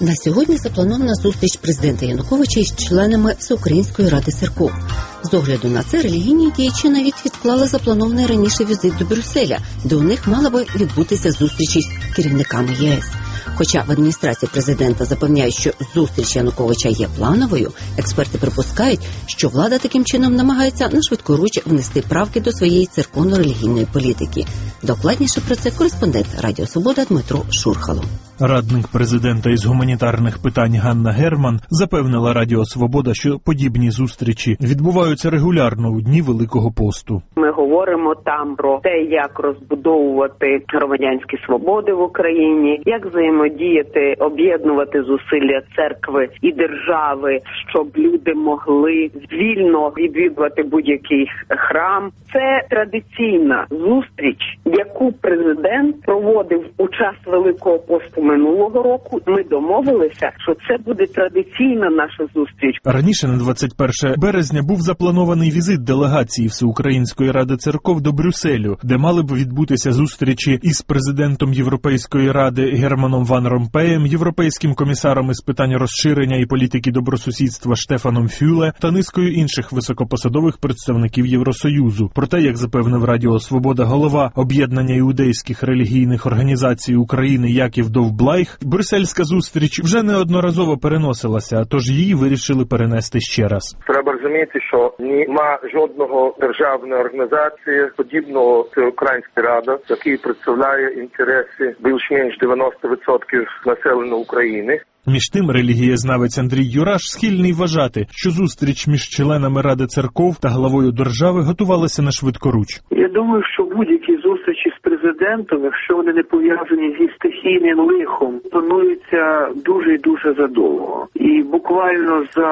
На сьогодні запланована зустріч президента Януковича із членами Всеукраїнської ради церков. З огляду на це релігійні діячі навіть відклали запланований раніше візит до Брюсселя, де у них мала би відбутися зустріч із керівниками ЄС. Хоча в адміністрації президента запевняють, що зустріч Януковича є плановою, експерти припускають, що влада таким чином намагається на швидкоруч внести правки до своєї церковно-релігійної політики. Докладніше про це кореспондент Радіо Свобода Дмитро Шурхало. Радник президента із гуманітарних питань Ганна Герман запевнила Радіо Свобода, що подібні зустрічі відбуваються регулярно у дні Великого посту. Ми говоримо там про те, як розбудовувати громадянські свободи в Україні, як взаємодіяти, об'єднувати зусилля церкви і держави, щоб люди могли вільно відвідувати будь-який храм. Це традиційна зустріч, яку президент проводив у час Великого посту минулого року. Ми домовилися, що це буде традиційна наша зустріч. Раніше на 21 березня був запланований візит делегації Всеукраїнської ради церков до Брюсселю, де мали б відбутися зустрічі із президентом Європейської ради Германом Ван Ромпеєм, європейським комісаром із питань розширення і політики добросусідства Штефаном Фюле та низкою інших високопосадових представників Євросоюзу. Проте, як запевнив Радіо Свобода, голова об'єднання іудейських релігійних організацій України Яків Довблайх, брюссельська зустріч вже неодноразово переносилася, тож її вирішили перенести ще раз. Треба розуміти, що нема жодного державної організації подібного це Українська рада, який представляє інтереси більш ніж 90% населення України. Між тим, релігієзнавець Андрій Юраш схильний вважати, що зустріч між членами Ради церков та главою держави готувалася на швидкоруч. Я думаю, що будь-які зустрічі з президентом, якщо вони не пов'язані зі стихійним лихом, плануються дуже і дуже задовго. І буквально за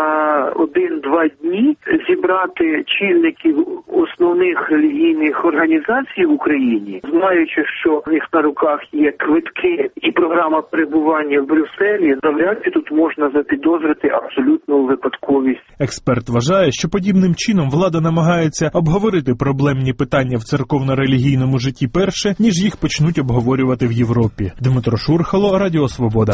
один-два дні зібрати чільників основних релігійних організацій в Україні, знаючи, що в них на руках є квитки і програма перебування в Брюсселі, навряд чи тут можна запідозрити абсолютну випадковість. Експерт вважає, що подібним чином влада намагається обговорити проблемні питання в церковно-релігійному житті перше, ніж їх почнуть обговорювати в Європі. Дмитро Шурхало, Радіо Свобода.